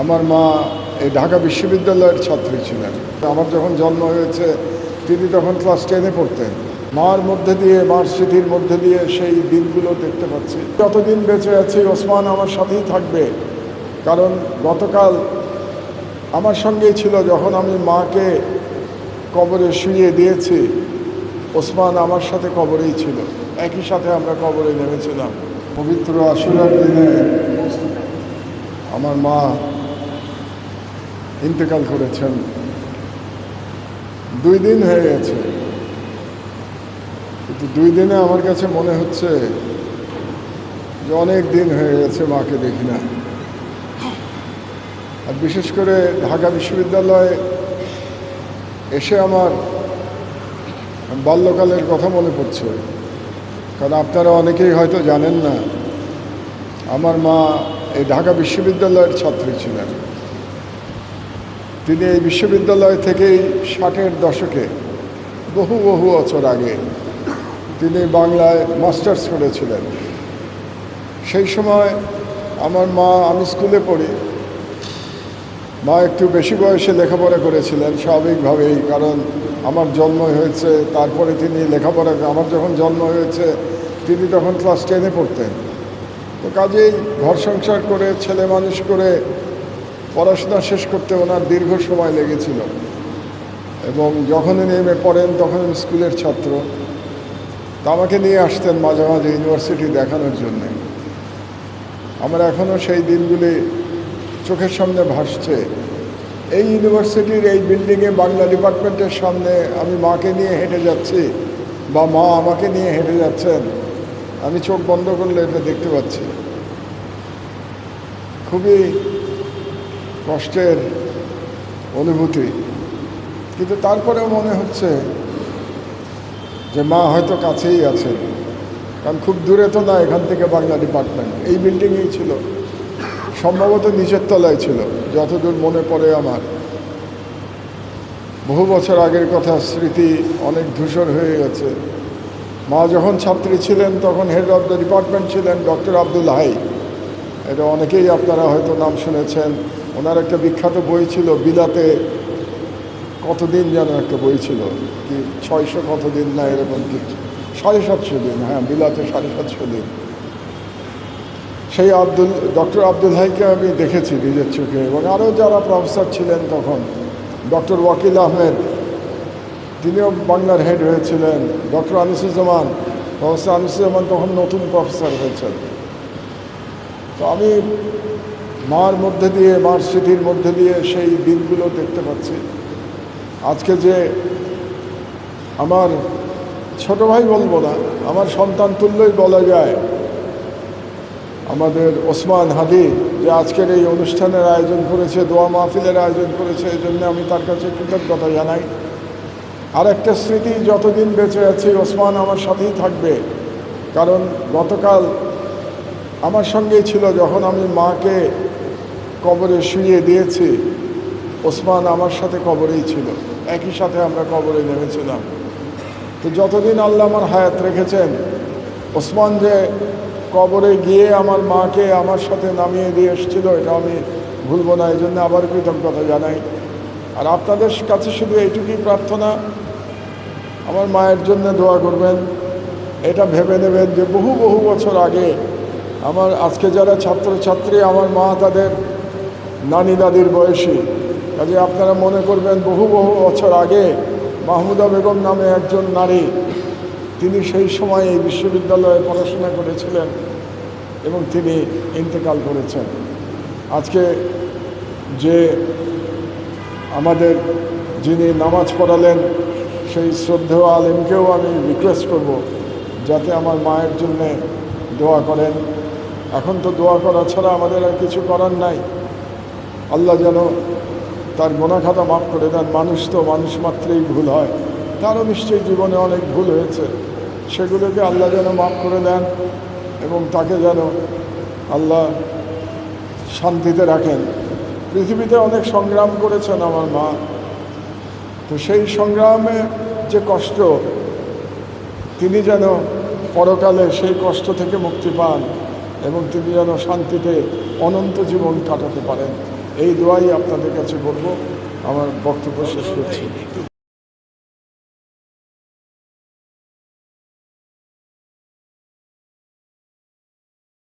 আমার মা এই ঢাকা বিশ্ববিদ্যালয়ের ছাত্রী ছিলেন। আমার যখন জন্ম হয়েছে, তিনি তখন ক্লাস টেনে পড়তেন। মার মধ্যে দিয়ে মার স্মৃতির মধ্যে দিয়ে সেই দিনগুলো দেখতে পাচ্ছি। যতদিন বেঁচে আছি, ওসমান আমার সাথেই থাকবে। কারণ গতকাল আমার সঙ্গেই ছিল, যখন আমি মাকে কবরে শুয়ে দিয়েছি, ওসমান আমার সাথে কবরেই ছিল। একই সাথে আমরা কবরে নেমেছিলাম। পবিত্র আশুরার দিনে আমার মা ইন্তেকাল করেছেন। দুই দিন হয়ে গেছে। কিন্তু দুই দিনে আমার কাছে মনে হচ্ছে যে অনেক দিন হয়ে গেছে মাকে দেখি না। আর বিশেষ করে ঢাকা বিশ্ববিদ্যালয়ে এসে আমার বাল্যকালের কথা মনে পড়ছে। কারণ আপনারা অনেকেই হয়তো জানেন না, আমার মা এই ঢাকা বিশ্ববিদ্যালয়ের ছাত্রী ছিলেন। তিনি এই বিশ্ববিদ্যালয় থেকেই ষাটের দশকে বহু বহু বছর আগে তিনি বাংলায় মাস্টার্স করেছিলেন। সেই সময় আমার মা, আমি স্কুলে পড়ি। মা একটু বেশি বয়সে লেখাপড়া করেছিলেন স্বাভাবিকভাবেই, কারণ আমার জন্ম হয়েছে, তারপরে তিনি লেখাপড়া, আমার যখন জন্ম হয়েছে, তিনি তখন ক্লাস টেনে পড়তেন। তো কাজেই ঘর সংসার করে, ছেলে মানুষ করে পড়াশোনা শেষ করতে ওনার দীর্ঘ সময় লেগেছিল। এবং যখনই নেমে পড়েন, তখন স্কুলের ছাত্র। তা আমাকে নিয়ে আসতেন মাঝে মাঝে ইউনিভার্সিটি দেখানোর জন্যে। আমার এখনও সেই দিনগুলি চোখের সামনে ভাসছে। এই ইউনিভার্সিটির এই বিল্ডিংয়ে বাংলা ডিপার্টমেন্টের সামনে আমি মাকে নিয়ে হেঁটে যাচ্ছি বা মা আমাকে নিয়ে হেঁটে যাচ্ছেন, আমি চোখ বন্ধ করলে এটা দেখতে পাচ্ছি। খুবই কষ্টের অনুভূতি। কিন্তু তারপরেও মনে হচ্ছে যে মা হয়তো কাছেই আছেন। কারণ খুব দূরে তো না এখান থেকে বাংলা ডিপার্টমেন্ট এই বিল্ডিংয়েই ছিল। সম্ভবত নিচের তলায় ছিল, যতদূর মনে পড়ে আমার। বহু বছর আগের কথা, স্মৃতি অনেক ধূসর হয়ে গেছে। মা যখন ছাত্রী ছিলেন, তখন হেড অফ দ্য ডিপার্টমেন্ট ছিলেন ডক্টর আব্দুল হাই। এটা অনেকেই আপনারা হয়তো নাম শুনেছেন। ওনার একটা বিখ্যাত বই ছিল, বিলাতে কতদিন যেন একটা বই ছিল, কি ছয়শো কতদিন না এরকম কিছু সাড়ে সাতশো দিন হ্যাঁ বিলাতে সাড়ে সাতশো দিন। সেই আব্দুল, ডক্টর আব্দুল হাইকে আমি দেখেছি নিজের চোখে এবং আরও যারা প্রফেসর ছিলেন তখন, ডক্টর ওয়াকিল আহমেদ, তিনিও বাংলার হেড হয়েছিলেন, ডক্টর আনিসুজ্জামান, প্রফেসর আনিসুজ্জামান তখন নতুন প্রফেসর হয়েছেন। তো আমি মার মধ্যে দিয়ে মার স্মৃতির মধ্যে দিয়ে সেই দিনগুলো দেখতে পাচ্ছি। আজকে যে আমার ছোট ভাই বলব না, আমার সন্তান তুল্যই বলা যায়, আমাদের ওসমান হাদি যে আজকের এই অনুষ্ঠানের আয়োজন করেছে, দোয়া মাহফিলের আয়োজন করেছে, এই জন্য আমি তার কাছে কৃতজ্ঞতা জানাই। আর একটা স্মৃতি, যতদিন বেঁচে আছি, ওসমান আমার সাথেই থাকবে, কারণ গতকাল আমার সঙ্গেই ছিল যখন আমি মাকে কবরে শুয়ে দিয়েছি। ওসমান আমার সাথে কবরেই ছিল। একই সাথে আমরা কবরে নেমেছিলাম। তো যতদিন আল্লাহ আমার হায়াত রেখেছেন, ওসমান যে কবরে গিয়ে আমার মাকে আমার সাথে নামিয়ে দিয়ে এসেছিল, এটা আমি ভুলব না এই জন্য আবার কৃতজ্ঞতা জানাই। আর আপনাদের কাছে শুধু এইটুকুই প্রার্থনা, আমার মায়ের জন্য দোয়া করবেন। এটা ভেবে নেবেন যে বহু বহু বছর আগে আমার আজকে যারা ছাত্রছাত্রী, আমার মা তাদের, নানি দাদির বয়সী। কাজে আপনারা মনে করবেন, বহু বহু বছর আগে মাহমুদা বেগম নামে একজন নারী, তিনি সেই সময় এই বিশ্ববিদ্যালয়ে পড়াশোনা করেছিলেন এবং তিনি ইন্তেকাল করেছেন। আজকে যে আমাদের যিনি নামাজ পড়ালেন, সেই শ্রদ্ধেয় আলেমকেও আমি রিকোয়েস্ট করব, যাতে আমার মায়ের জন্যে দোয়া করেন। এখন তো দোয়া করা ছাড়া আমাদের আর কিছু করার নাই। আল্লাহ যেন তার গোনাখাতা মাফ করে দেন। মানুষ তো মানুষ মাত্রেই ভুল হয়। তারও নিশ্চয়ই জীবনে অনেক ভুল হয়েছে। সেগুলোকে আল্লাহ যেন মাফ করে দেন এবং তাকে যেন আল্লাহ শান্তিতে রাখেন। পৃথিবীতে অনেক সংগ্রাম করেছেন আমার মা। তো সেই সংগ্রামে যে কষ্ট, তিনি যেন পরকালে সেই কষ্ট থেকে মুক্তি পান। এবং তিনি যেন শান্তিতে অনন্ত জীবন কাটাতে পারেন। এই দোয়াই আপনাদের কাছে বলব। আমার বক্তব্য শেষ করছি।